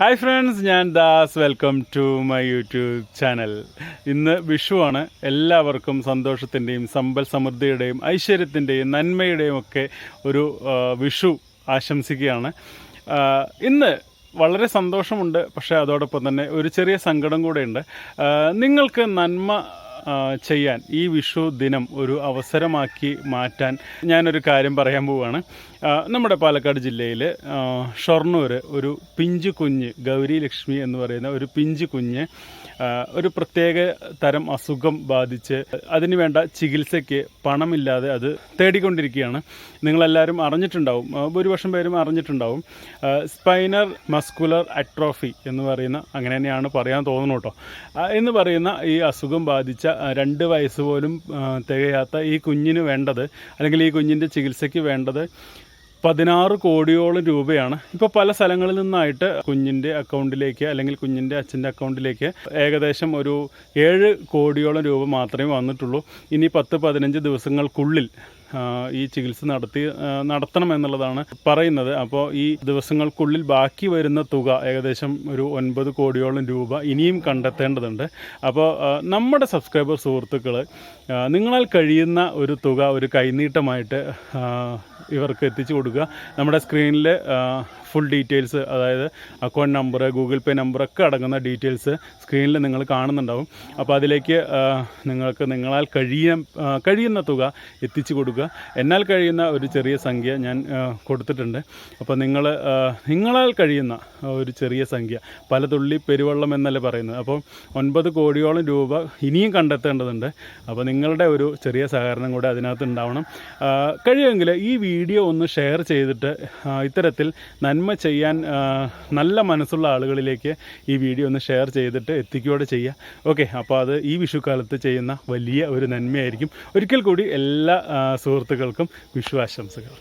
Hi friends ഞാൻ Das. Welcome to my YouTube channel ഇന്ന് വിഷുവാണ് എല്ലാവർക്കും സന്തോഷത്തിന്റെയും സമ്പൽ സമൃദ്ധിയുടെയും ഐശ്വര്യത്തിന്റെയും നന്മയുടെയും ഒക്കെ ഒരു വിഷു ആശംസിക്കുകയാണ്. ഇന്ന് വളരെ സന്തോഷമുണ്ട്. പക്ഷേ അതോടൊപ്പം തന്നെ ഒരു ചെറിയ സങ്കടം കൂടെയുണ്ട്. നിങ്ങൾക്ക് നന്മ ചെയ്യാൻ ഈ വിഷു ദിനം ഒരു അവസരമാക്കി മാറ്റാൻ ഞാനൊരു കാര്യം പറയാൻ പോവുകയാണ് നമ്മുടെ പാലക്കാട് ജില്ലയിൽ ഷൊർണൂർ ഒരു പിഞ്ചു കുഞ്ഞ് ഗൗരി ലക്ഷ്മി എന്ന് പറയുന്ന ഒരു പിഞ്ചു കുഞ്ഞ് ഒരു പ്രത്യേക തരം അസുഖം ബാധിച്ച് അതിനുവേണ്ട ചികിത്സയ്ക്ക് പണമില്ലാതെ അത് തേടിക്കൊണ്ടിരിക്കുകയാണ്. നിങ്ങളെല്ലാവരും അറിഞ്ഞിട്ടുണ്ടാവും ഭൂരിപക്ഷം പേരും അറിഞ്ഞിട്ടുണ്ടാവും. സ്പൈനർ മസ്കുലർ അട്രോഫി എന്ന് പറയുന്ന അങ്ങനെ തന്നെയാണ് പറയാൻ തോന്നുന്നു കേട്ടോ. എന്ന് പറയുന്ന ഈ അസുഖം ബാധിച്ച രണ്ട് വയസ്സ് പോലും തികയാത്ത ഈ കുഞ്ഞിന് വേണ്ടത് അല്ലെങ്കിൽ ഈ കുഞ്ഞിന്റെ ചികിത്സയ്ക്ക് വേണ്ടത് പതിനാറ് കോടിയോളം രൂപയാണ്. ഇപ്പോൾ പല സ്ഥലങ്ങളിൽ നിന്നായിട്ട് കുഞ്ഞിന്റെ അക്കൗണ്ടിലേക്ക് അല്ലെങ്കിൽ കുഞ്ഞിന്റെ അച്ഛന്റെ അക്കൗണ്ടിലേക്ക് ഏകദേശം ഒരു ഏഴ് കോടിയോളം രൂപ മാത്രമേ വന്നിട്ടുള്ളൂ. ഇനി പത്ത് പതിനഞ്ച് ദിവസങ്ങൾക്കുള്ളിൽ ഈ ചികിത്സ നടത്തി നടത്തണം എന്നുള്ളതാണ് പറയുന്നത്. അപ്പോൾ ഈ ദിവസങ്ങൾക്കുള്ളിൽ ബാക്കി വരുന്ന തുക ഏകദേശം ഒരു ഒൻപത് കോടിയോളം രൂപ ഇനിയും കണ്ടെത്തേണ്ടതുണ്ട്. അപ്പോൾ നമ്മുടെ സബ്സ്ക്രൈബർ സുഹൃത്തുക്കൾ നിങ്ങളാൽ കഴിയുന്ന ഒരു തുക ഒരു കൈനീട്ടമായിട്ട് ഇവർക്ക് എത്തിച്ചു കൊടുക്കുക. നമ്മുടെ സ്ക്രീനിൽ ഫുൾ ഡീറ്റെയിൽസ് അതായത് അക്കൗണ്ട് നമ്പർ ഗൂഗിൾ പേ നമ്പറൊക്കെ അടങ്ങുന്ന ഡീറ്റെയിൽസ് സ്ക്രീനിൽ നിങ്ങൾ കാണുന്നുണ്ടാവും. അപ്പോൾ അതിലേക്ക് നിങ്ങൾക്ക് നിങ്ങളാൽ കഴിയ കഴിയുന്ന തുക എത്തിച്ചു കൊടുക്കുക. എന്നാൽ കഴിയുന്ന ഒരു ചെറിയ സംഖ്യ ഞാൻ കൊടുത്തിട്ടുണ്ട്. അപ്പോൾ നിങ്ങൾ നിങ്ങളാൽ കഴിയുന്ന ഒരു ചെറിയ സംഖ്യ പല തുള്ളി പെരുവെള്ളം എന്നല്ലേ പറയുന്നത്. അപ്പോൾ ഒൻപത് കോടിയോളം രൂപ ഇനിയും കണ്ടെത്തേണ്ടതുണ്ട്. അപ്പോൾ നിങ്ങളുടെ ഒരു ചെറിയ സഹകരണം കൂടെ അതിനകത്ത് ഉണ്ടാവണം. കഴിയുമെങ്കിൽ ഈ വീഡിയോ ഒന്ന് ഷെയർ ചെയ്തിട്ട് ഇത്തരത്തിൽ നന്മ ചെയ്യാൻ നല്ല മനസ്സുള്ള ആളുകളിലേക്ക് ഈ വീഡിയോ ഒന്ന് ഷെയർ ചെയ്തിട്ട് എത്തിക്കുകയോടെ ചെയ്യുക. ഓക്കെ അപ്പോൾ അത് ഈ വിഷുക്കാലത്ത് ചെയ്യുന്ന വലിയ ഒരു നന്മയായിരിക്കും. ഒരിക്കൽ കൂടി എല്ലാ സുഹൃത്തുക്കൾക്കും വിഷു ആശംസകൾ